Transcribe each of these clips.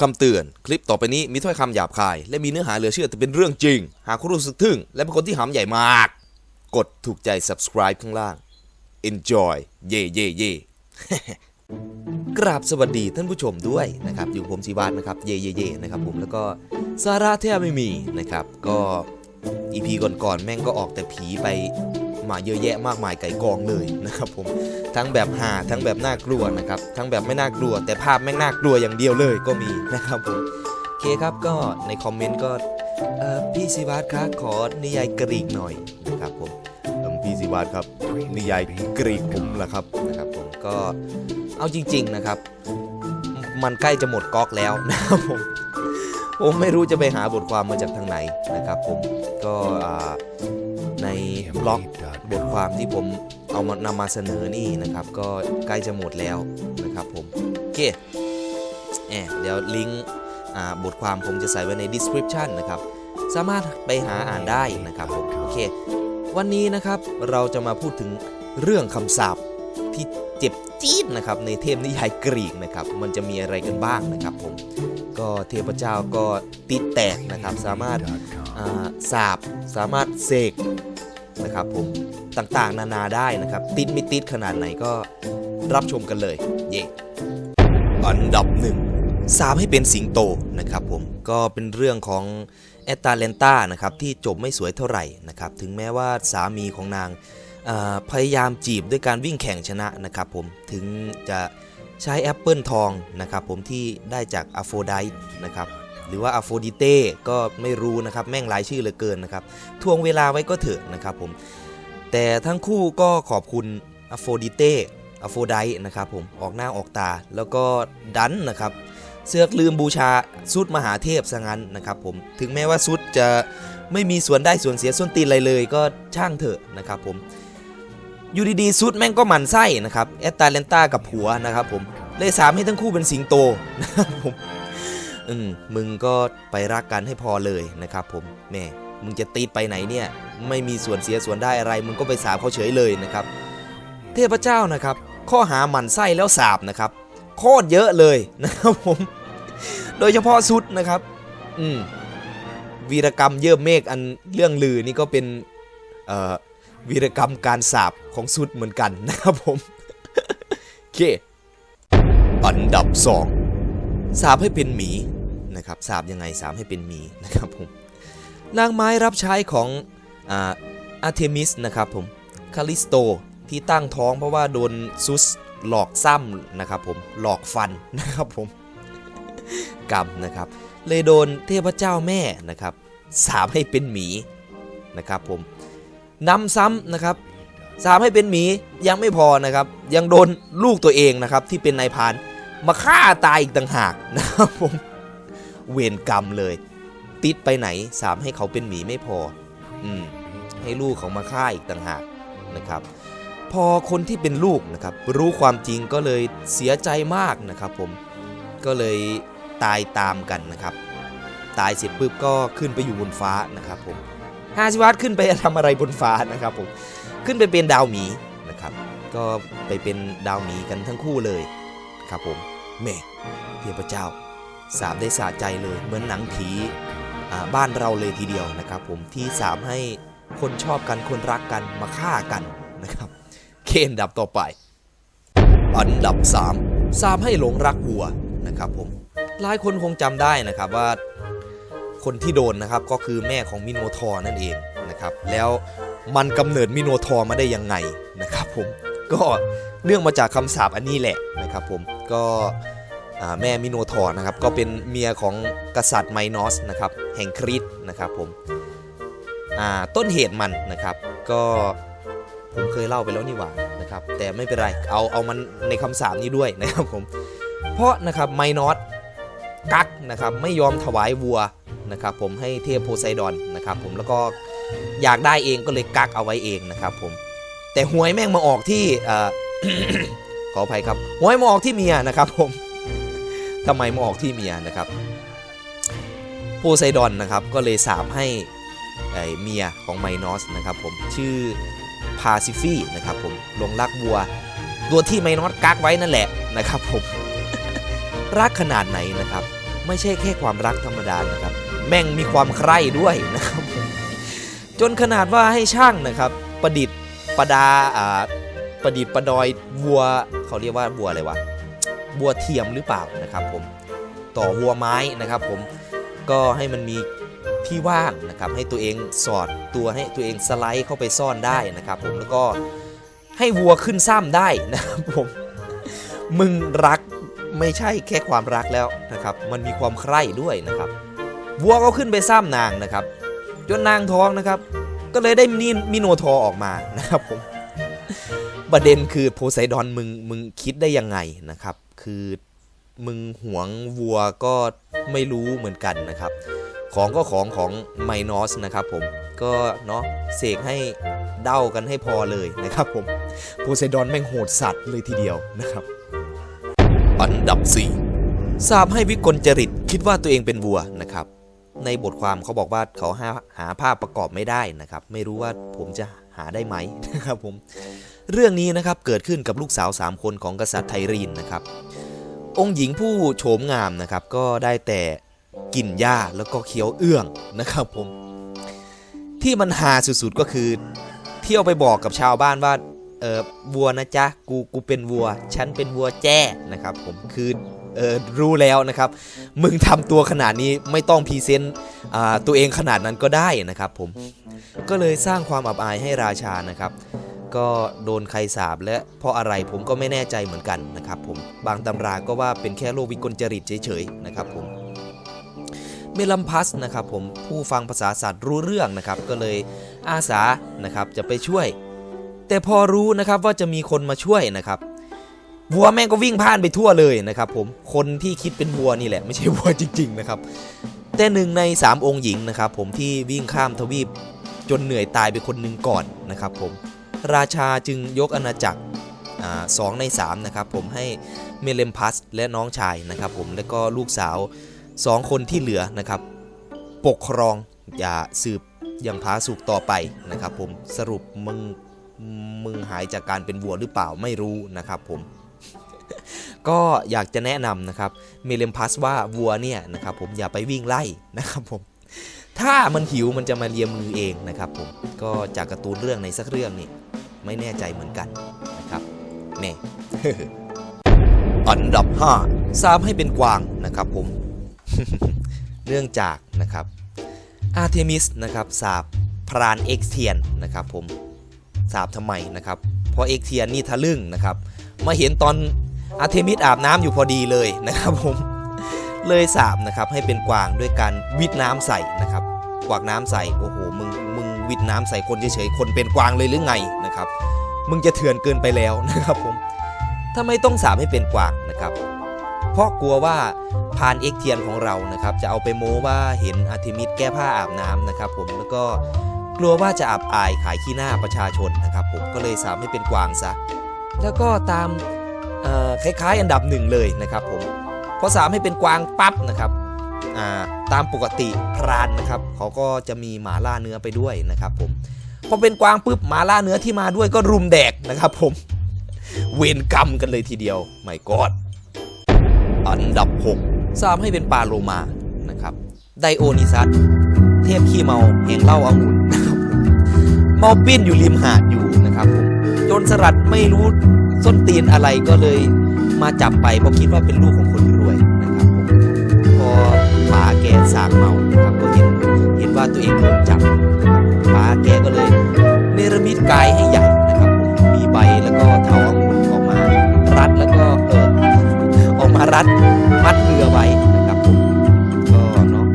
คำเตือน คลิปต่อไปนี้มีถ้อยคำหยาบคาย และมีเนื้อหาเหลือเชื่อแต่เป็นเรื่องจริง หากคุณรู้สึกทึ่ง และเป็นคนที่หำใหญ่มาก กดถูกใจ subscribe ข้างล่าง enjoy เย่เย่เย่ กราบสวัสดีท่านผู้ชมด้วยนะครับ อยู่ผมชีวานนะครับ เย่เย่เย่นะครับผมแล้วก็สาระแทบไม่มีนะครับ ก็ อีพีก่อนๆแม่งก็ออกแต่ผีไปมาเยอะแยะมากมายไก่กองเลยนะครับผมทั้งแบบหาทั้งแบบน่ากลัวนะครับทั้งแบบไม่น่ากลัว แต่ภาพแม่งน่ากลัวอย่างเดียวเลยก็มีนะครับผมโอเคครับก็ในคอมเมนต์ก็พี่ศิวัตคะขอนิยายกรีกหน่อยนะครับผมเอิ่มพี่ศิวัตครับนิยายกรีกผมเหรอครับนะครับผมก็เอาจริง ๆนะครับ มันใกล้จะหมดก๊อกแล้วนะครับผมผมไม่รู้จะไปหาบทความมาจากทางไหนนะครับผม ก็ในบล็อกบทความที่ผมเอามานำมาเสนอนี่นะครับ ก็ใกล้จะหมดแล้วนะครับผมโอเคแอบเดี๋ยวลิงก์บทความผมจะใส่ไว้ใน description นะครับสามารถไปหาอ่านได้นะครับผมโอเค วันนี้นะครับเราจะมาพูดถึงเรื่องคำสาปที่เจ็บจี๊ดนะครับในเทพนิยายกรีกนะครับ มันจะมีอะไรกันบ้างนะครับผมก็เทพเจ้าก็ติดแตกนะครับ สามารถ สาบสามารถเสกนะครับผมต่างๆ นานาได้นะครับ ติดไม่ติดขนาดไหนก็รับชมกันเลย เย่อันดับหนึ่งสามให้เป็นสิงโตนะครับผมก็เป็นเรื่องของแอตตาเลนตานะครับที่จบไม่สวยเท่าไหร่นะครับถึงแม้ว่าสามีของนางพยายามจีบด้วยการวิ่งแข่งชนะนะครับผมถึงจะใช้แอปเปิลทองนะครับผมที่ได้จากอโฟไดต์นะครับ หรือว่าอโฟดิเต้ก็ไม่รู้นะครับแม่งหลายชื่อเหลือเกินนะครับทวงเวลาไว้ก็เถอะนะครับผมแต่ทั้งคู่ก็ขอบคุณอโฟดิเต้อโฟไดนะครับผมออกหน้าออกตาแล้วก็ดันนะครับเสือกลืมบูชาสุดมหาเทพซะงั้นนะครับผมถึงแม้ว่าสุดจะไม่มีส่วนได้ส่วนเสียส่วนตีนอะไรเลยก็ช่างเถอะนะครับผมอยู่ดีๆสุดแม่งก็หมั่นไส้นะครับแอตตาเลนต้ากับผัวนะครับผมเลยสามให้ทั้งคู่เป็นสิงโตนะครับผม อืมมึงก็ไปรักกันให้พอเลยนะครับผมแม่มึงจะตีดไปไหนเนี่ย ไม่มีส่วนเสียส่วนได้อะไร มึงก็ไปสาบเขาเฉยเลยนะครับ เทพเจ้านะครับ ข้อหาหมันไส้แล้วสาบนะครับโคตรเยอะเลยนะครับผม โดยเฉพาะสุดนะครับ อืมวีรกรรมเยิ่มเมฆอันเรื่องลือนี่ก็เป็นเอ่อวีรกรรมการสาบของสุดเหมือนกันนะครับผมโอเค อันดับสองสาบให้เป็นหมี นะครับสาบยังไงสาบให้เป็นหมีนะครับผมนางไม้รับใช้ของอาอาร์เทมิสนะครับผมคาลิสโตที่ตั้งท้องเพราะว่าโดนซุสหลอกซ้ำนะครับผมหลอกฟันนะครับผมกรรมนะครับ เลยโดนเทพเจ้าแม่นะครับสาบให้เป็นหมีนะครับผมนำซ้ำนะครับสาบให้เป็นหมียังไม่พอนะครับ ยังโดนลูกตัวเองนะครับที่เป็นนายพานมาฆ่าตายอีกต่างหากนะครับผม เวรกรรมเลย ติดไปไหนสามให้เขาเป็นหมีไม่พอ อืมให้ลูกเขามาฆ่าอีกต่างหากนะครับ พอคนที่เป็นลูกนะครับ รู้ความจริงก็เลยเสียใจมากนะครับ ผมก็เลยตายตามกันนะครับ ตายเสร็จปุ๊บก็ขึ้นไปอยู่บนฟ้านะครับผมฮาชิวัตขึ้นไปทำอะไรบนฟ้านะครับผมขึ้นไปเป็นดาวหมีนะครับ ก็ไปเป็นดาวหมีกันทั้งคู่เลยครับผมแม่เทพเจ้า สามได้สะใจเลย เหมือนหนังผีบ้านเราเลยทีเดียวนะครับผมที่สามให้คนชอบกันคนรักกันมาฆ่ากันนะครับเคนดับต่อไป อันดับ3สามให้หลงรักวัวนะครับผมหลายคนคงจำได้นะครับว่าคนที่โดนนะครับก็คือแม่ของมิโนทอร์นั่นเองนะครับแล้วมันกำเนิดมิโนทอร์มาได้ยังไงนะครับผมก็เนื่องมาจากคำสาปอันนี้แหละนะครับผมก็ แม่มิโนทอร์นะครับก็เป็นเมียของกษัตริย์ไมนอสนะครับแห่งคริตนะครับผมต้นเหตุมันนะครับก็ผมเคยเล่าไปแล้วนี่หว่านะครับแต่ไม่เป็นไรเอาเอามันในคำสาปนี้ด้วยนะครับผมเพราะนะครับไมนอสกักนะครับไม่ยอมถวายวัวนะครับผมให้เทพโพไซดอนนะครับผมแล้วก็อยากได้เองก็เลยกักเอาไว้เองนะครับผมแต่หวยแม่งมาออกที่ขออภัยครับหวยมาออกที่เมียนะครับผม ทำไมมาออกที่เมียนะครับโพไซดอนนะครับก็เลยสาบให้เมียของไมนอสนะครับผมชื่อพาซิฟีนะครับผมลงรักวัวตัวที่ไมนอสกักไว้นั่นแหละนะครับผมรักขนาดไหนนะครับ ไม่ใช่แค่ความรักธรรมดานะครับ แม่งมีความใคร่ด้วยนะครับผมจนขนาดว่าให้ช่างนะครับ ประดิษฐ์ประดาอ่าประดิษฐ์ประดอยวัวเขาเรียกว่าวัวอะไรวะ วัวเทียมหรือเปล่านะครับผมต่อวัวไม้นะครับผมก็ให้มันมีที่ว่างนะครับให้ตัวเองสอดตัวให้ตัวเองสไลด์เข้าไปซ่อนได้นะครับผมแล้วก็ให้วัวขึ้นซ้ำได้นะครับผมมึงรักไม่ใช่แค่ความรักแล้วนะครับ มันมีความใคร่ด้วยนะครับวัวก็ขึ้นไปซ้ำนางนะครับจนนางท้องนะครับ ก็เลยได้มินมิโนทอออกมานะครับผมประเด็นคือโพไซดอนมึงมึงคิดได้ยังไงนะครับ คือมึงหวงวัวก็ไม่รู้เหมือนกันนะครับ ของก็ของของไมนอสนะครับผมก็เนาะเสกให้เด้ากันให้พอเลยนะครับผมโพไซดอนแม่งโหดสัตว์เลยทีเดียวนะครับ อันดับ4ทราบให้วิกลจริตคิดว่าตัวเองเป็นวัวนะครับ ในบทความเขาบอกว่าเขาหาหาภาพประกอบไม่ได้นะครับ ไม่รู้ว่าผมจะหาได้ไหมนะครับผม เรื่องนี้นะครับเกิดขึ้นกับลูกสาว 3 คนของกษัตริย์ไทรีนนะครับ องค์หญิงผู้โฉมงามนะครับ ก็ได้แต่กินหญ้าแล้วก็เคี้ยวเอื้องนะครับผม ที่มันหาสุดๆก็คือ เที่ยวไปบอกกับชาวบ้านว่าเออวัวนะจ๊ะกูกูเป็นวัว ฉันเป็นวัวแจ้นะครับ ผมคือเออรู้แล้วนะครับ มึงทำตัวขนาดนี้ไม่ต้องพรีเซนต์ตัวเองขนาดนั้นก็ได้นะครับ ผมก็เลยสร้างความอับอายให้ราชานะครับ ก็โดนใครสาบและเพราะอะไรผมก็ไม่แน่ใจเหมือนกันนะครับผมบางตำราก็ว่าเป็นแค่โรควิกลจริตเฉยๆนะครับผมเมลัมพัสนะครับผมผู้ฟังภาษาสัตว์รู้เรื่องนะครับ ก็เลยอาสานะครับจะไปช่วย แต่พอรู้นะครับว่าจะมีคนมาช่วยนะครับวัวแม่งก็วิ่งผ่านไปทั่วเลยนะครับผมคนที่คิดเป็นวัวนี่แหละไม่ใช่วัวจริง ๆ นะครับแต่หนึ่งใน 3 องค์หญิงนะครับผมที่วิ่งข้ามทวีปจนเหนื่อยตายไปคนหนึ่งก่อนนะครับผม ราชาจึงยกอาณาจักรสองใน3นะครับผมให้เมเลมพัสและน้องชายนะครับผมและก็ลูกสาว 2 คนที่เหลือนะครับ ปกครองอย่าสืบยังพาสุกต่อไปนะครับผมสรุปมึงมึงหายจากการเป็นวัวหรือเปล่าไม่รู้นะครับผมก็อยากจะแนะนำนะครับเมเลมพัสว่าวัวเนี่ยนะครับผมอย่าไปวิ่งไล่นะครับผม ถ้ามันหิวมันจะมาเลียมือเองนะครับผมก็จากการ์ตูนเรื่องในสักเรื่องนี่ไม่แน่ใจเหมือนกันนะครับแน่อันดับ5สามให้เป็นกวางนะครับผมเนื่องจากนะครับอาร์เทมิสนะครับสาบพรานเอ็กเทียนนะครับผมสาบทำไมนะครับเพราะเอ็กเทียนนี่ทะลึ่งนะครับ มาเห็นตอนอาร์เทมิสอาบน้ำอยู่พอดีเลยนะครับผมเลยสาบนะครับให้เป็นกวางด้วยการวิดน้ำใส่นะครับ กวากน้ำใส่โอ้โหมึงมึงวิดน้ำใส่คนเฉยๆคนเป็นกวางเลยหรือไงนะครับ มึงจะเถื่อนเกินไปแล้วนะครับผมทำไมต้องสาบให้เป็นกวางนะครับ เพราะกลัวว่าพานเอ็กเทียนของเรานะครับ จะเอาไปโม้ว่าเห็นอาร์เทมิสแก้ผ้าอาบน้ำนะครับ ผมแล้วก็กลัวว่าจะอับอายขายขี้หน้าประชาชนนะครับ ผมก็เลยสาบให้เป็นกวางซะแล้วก็ตามคล้ายๆ อันดับหนึ่งเลยนะครับ ผมพอสามให้เป็นกวางปั๊บนะครับ ตามปกติพรานนะครับเขาก็จะมีหมาล่าเนื้อไปด้วยนะครับผมพอเป็นกวางปุ๊บหมาล่าเนื้อที่มาด้วยก็รุมแดกนะครับผมเวรกรรมกันเลยทีเดียวไม่กอดอันดับ6สามให้เป็นปลาโลมานะครับไดโอนิซัสเทพขี้เมาแห่งเหล้าอางุ่นนะครับเมาปิ้นอยู่ริมหาดอยู่นะครับผมโจนสลัดไม่รู้ส้นตีนอะไรก็เลยมาจับไปเพราะคิดว่าเป็นลูกของคนรวยน ป๋าแกสางเมาครับก็เห็นเห็นว่าตัวเองโดนจับป๋าแกก็เลยเนรมิตกายให้ใหญ่นะครับ มีใบแล้วก็เถาอางุ่นออกมารัดแล้วก็เออออกมารัดมัดเรือไว้นะครับผมก็เนาะ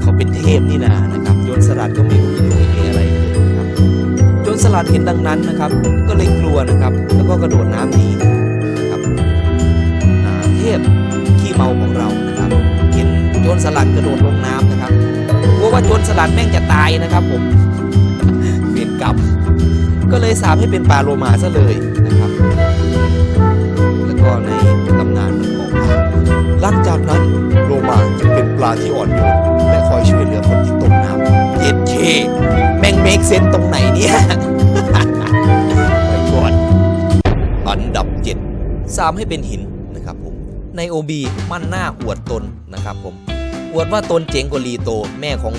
เขาเป็นเทพนี่นานะครับโจนสลัดก็ไม่รู้จะรู้อะไรเลยนะครับโจนสลัดเห็นดังนั้นนะครับ ก็เลยกลัวนะครับ แล้วก็กระโดดน้ำหนีนะครับเทพขี้เมาของเรานะครับ เห็นโจนสลัดกระโดดลงน้ำนะครับกลัวว่าโจนสลัดแม่งจะตายนะครับผมเวรกรรมก็เลยสาปให้เป็นปลาโลมาซะเลยนะครับ แล้วก็ในตำนานมันบอกว่าหลังจากนั้นโลมาจะเป็นปลาที่อ่อนโยนและคอยช่วยเหลือคนที่ตกน้ำเย็ดเคแม่งเมกเซนตรงไหนเนี่ยไปก่อนอันดับเจ็ดสามให้เป็นหิน ในะครับผมใน OB มั่นหน้าอวดตนนะครับผมอวดว่าตนเจ๋งกว่าลีโตแม่ของ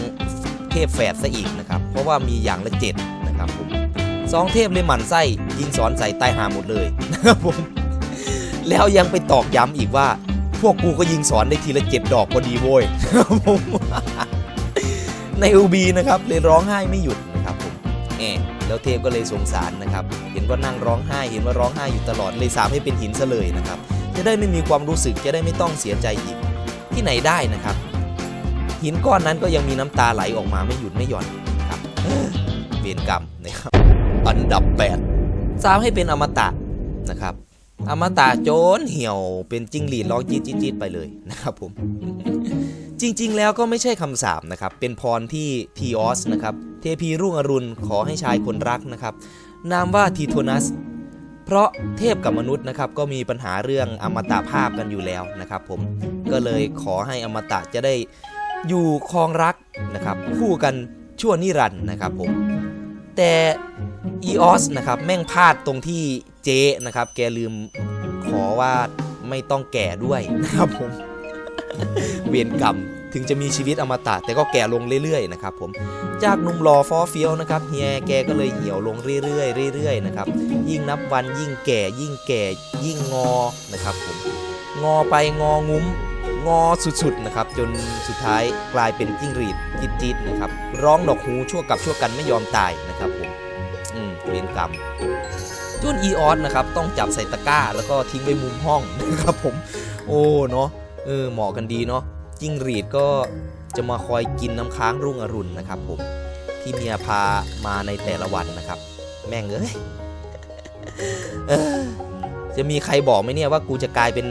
เทพแฝดซะอีกนะครับ เพราะว่ามีอย่างละเจ็ดนะครับผมสองเทพเลยหมั่นไส้ยิงสอนใส่ตายหาหมดเลยนะครับผมแล้วยังไปตอกย้ำอีกว่า พวกกูก็ยิงสอนได้ทีละเจ็ดดอกพอดีโว้ยนะครับผมใน OB นะครับเลยร้องไห้ไม่หยุดนะครับผมแอบแล้วเทพก็เลยสงสารนะครับ เห็นว่านั่งร้องไห้ เห็นว่าร้องไห้อยู่ตลอดเลยสามให้เป็นหินซะเลยนะครับ จะได้ไม่มีความรู้สึกจะได้ไม่ต้องเสียใจอีก ที่ไหนได้นะครับ หินก้อนนั้นก็ยังมีน้ำตาไหลออกมาไม่หยุดไม่หย่อนครับเอ้อเวรกรรมนะครับ อันดับ8สามให้เป็นอมตะนะครับ อมตะโจนเหี่ยวเป็นจิ้งหรีดร้องจี๊ดจี๊ดจี๊ดไปเลยนะครับผมจริงๆ แล้วก็ไม่ใช่คำสาปนะครับ เป็นพรที่ทีออสนะครับ เทพีรุ่งอรุณขอให้ชายคนรักนะครับ นามว่าทีโทนัส เพราะเทพกับมนุษย์นะครับก็มีปัญหาเรื่องอมตะภาพกันอยู่แล้วนะครับ ผมก็เลยขอให้อมตะจะได้อยู่ครองรักนะครับ คู่กันชั่วนิรันดร์นะครับผมแต่อีออสนะครับแม่งพลาดตรงที่เจนะครับ แกลืมขอว่าไม่ต้องแก่ด้วยนะครับผมเวียนกรรม ถึงจะมีชีวิตอมตะแต่ก็แก่ลงเรื่อยๆนะครับผมจากหนุ่มหล่อฟอเฟียวนะครับเฮียแกก็เลยเหี่ยวลงเรื่อยๆเรื่อยๆนะครับยิ่งนับวันยิ่งแก่ยิ่งแก่ยิ่งงอนะครับผมงอไปงองุ้มงอสุดๆนะครับจนสุดท้ายกลายเป็นจิ้งหรีดจิตๆนะครับร้องดอกหูชั่วกับชั่วกันไม่ยอมตายนะครับผมอืมเวียนกรรมจนอีออสนะครับต้องจับใส่ตะกร้าแล้วก็ทิ้งไว้มุมห้องนะครับผม โอ้เนาะเออเหมาะกันดีเนาะ จิ้งหรีดก็จะมาคอยกินน้ำค้างรุ่งอรุณนะครับผมที่เมียพามาในแต่ละวันนะครับ แม่งเอ้ยจะมีใครบอกไหมเนี่ยว่ากูจะกลายเป็น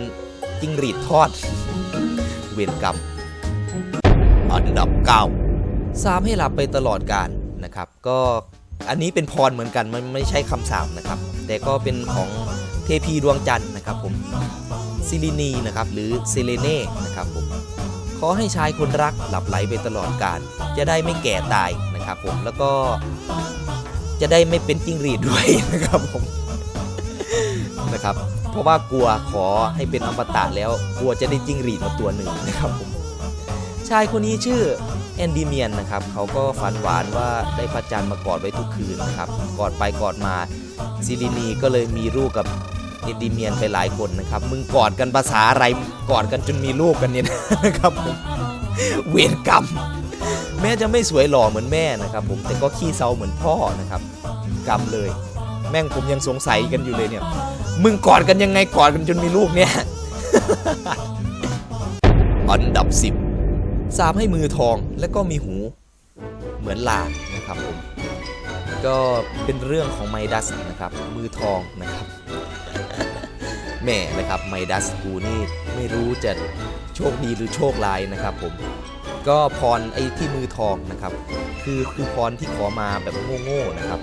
จิ้งหรีดทอด เวรกรรมอันดับ9สามให้หลับไปตลอดกาลนะครับ ก็อันนี้เป็นพรเหมือนกันมันไม่ใช่คำสาปนะครับ แต่ก็เป็นของเทพีดวงจันทร์นะครับผมซิลินีนะครับหรือเซเลเน่นะครับผม ขอให้ชายคนรักหลับไหลไปตลอดกาลจะได้ไม่แก่ตายนะครับผมแล้วก็จะได้ไม่เป็นจิ้งหรีดด้วยนะครับผมนะครับเพราะว่ากลัวขอให้เป็นอมตะแล้วกลัวจะได้จิ้งหรีดมาตัวหนึ่งนะครับผมชายคนนี้ชื่อแอนดิเมียนนะครับเขาก็ฝันหวานว่าได้พระจันทร์มากอดไว้ทุกคืนนะครับกอดไปกอดมาซิลินีก็เลยมีลูกกับ แอดิเมียนไปหลายคนนะครับ มึงกอดกันภาษาอะไรกอดกันจนมีลูกกันเนี่ยนะครับผมเวรกรรม แม่จะไม่สวยหล่อเหมือนแม่นะครับ ผมแต่ก็ขี้เซาเหมือนพ่อนะครับ กรรมเลย แม่งผมยังสงสัยกันอยู่เลยเนี่ย มึงกอดกันยังไงกอดกันจนมีลูกเนี่ยอันดับ 10สามให้มือทองและก็มีหู เหมือนลานะครับผมก็เป็นเรื่องของไมดัสนะครับ มือทองนะครับแม่นะครับไมดัสกูนี่ไม่รู้จะโชคดีหรือโชคร้ายนะครับผมก็พรไอ้ที่มือทองนะครับ คือคือพรที่ขอมาแบบโง่ๆนะครับ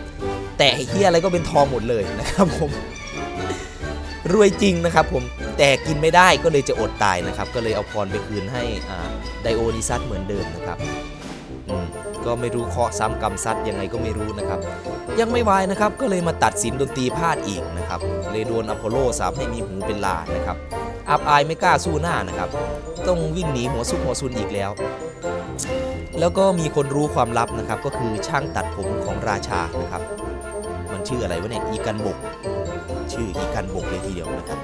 แต่เฮียอะไรก็เป็นทองหมดเลยนะครับผม รวยจริงนะครับผมแต่กินไม่ได้ก็เลยจะอดตายนะครับ ก็เลยเอาพรไปคืนให้ไดโอนิซัสเหมือนเดิมนะครับ ก็ไม่รู้เคาะซ้ำกรรมซัดยังไงก็ไม่รู้นะครับ ยังไม่วายนะครับก็เลยมาตัดสินดนตรีพลาดอีกนะครับเลยโดนอพอลโลสาปให้มีหูเป็นลานะครับอับอายไม่กล้าสู้หน้านะครับ ต้องวิ่งหนีหัวซุกหัวซุนอีกแล้ว แล้วก็มีคนรู้ความลับนะครับ ก็คือช่างตัดผมของราชานะครับ มันชื่ออะไรวะเนี่ยอีกันบก ชื่ออีกันบกเลยทีเดียวนะครับ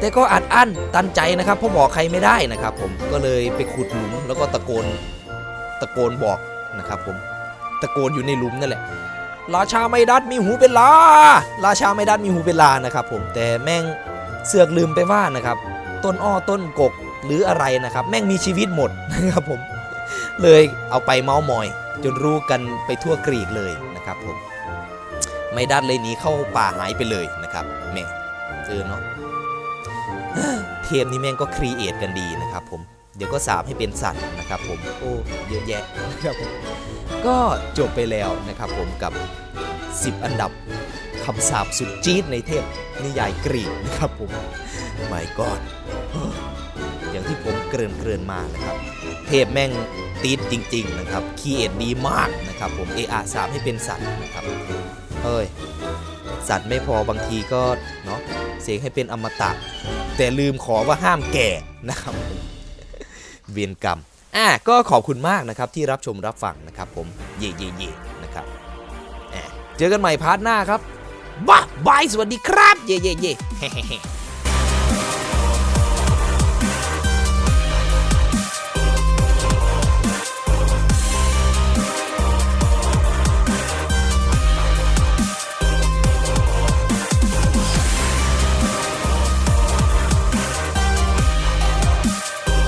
แต่ก็อัดอั้นตันใจนะครับเพราะบอกใครไม่ได้นะครับ ผมก็เลยไปขุดหลุมแล้วก็ตะโกน ตะโกนบอกนะครับผมตะโกนอยู่ในหลุมนั่นแหละ ราชาไม่ดัดมีหูเป็นลา ราชาไม่ดัดมีหูเป็นลานะครับผมแต่แม่งเสือกลืมไปว่านะครับ ต้นอ้อต้นกกหรืออะไรนะครับ แม่งมีชีวิตหมดนะครับผมเลยเอาไปเมาส์มอย จนรู้กันไปทั่วกรีกเลยนะครับผมไม่ดัดเลยหนีเข้าป่าหายไปเลยนะครับแม่เออเนาะเทมนี่แม่งก็ครีเอทกันดีนะครับผม ดี๋ยวก็สาบให้เป็นสัตว์นะครับผมโอ้เยอะแยะนะครับผมก็จบไปแล้วนะครับผมกับ 10 อันดับคำสาบสุดจี๊ดในเทพนิยายกรีกนะครับผมไม่กอดอย่างที่ผมเกริ่นเกรินมานะครับ เทพแม่งตีดจริง ๆ นะครับคีเอทดีมากนะครับผมเออาสามให้เป็นสัตว์นะครับเอ้ยสัตว์ไม่พอบางทีก็เนาะเสกให้เป็นอมตะ แต่ลืมขอว่าห้ามแก่นะครับ เวียนกรรมอะก็ขอบคุณมากนะครับที่รับชมรับฟังนะครับผมเย่เย่เย่นะครับอะเจอกันใหม่พาร์ทหน้าครับบ้าบายสวัสดีครับ เย่เย่เย่